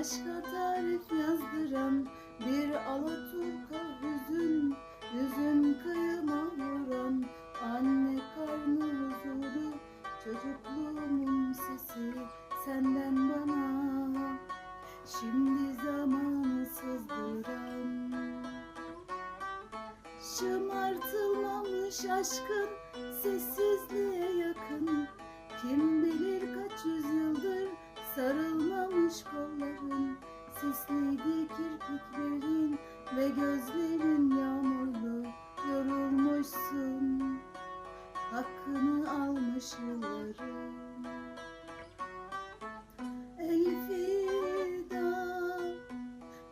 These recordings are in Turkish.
Aşka tarif yazdıran bir alaturka hüzün Yüzün kıyıma vuran anne karnı huzuru Çocukluğumun sesi senden bana. Şimdi zamanı sızdıran Şımartılmamış aşkın sessizliğe yakın. Kim bilir kaç yüzyıldır sarılmamış kolların Sisliydi kirpiklerin ve gözlerin yağmurlu Yorulmuşsun. Hakkını almış yılların. Elfida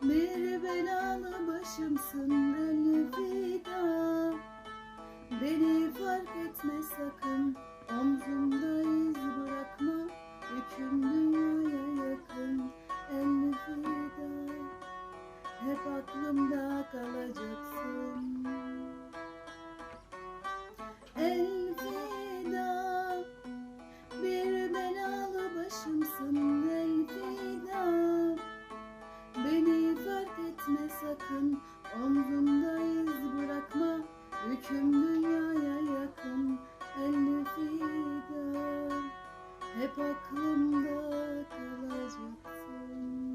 bir belalı başımsın Elfida Beni fark etme sakın Omzumda Yüküm dünyaya yakın Elfida Hep aklımda kalacaksın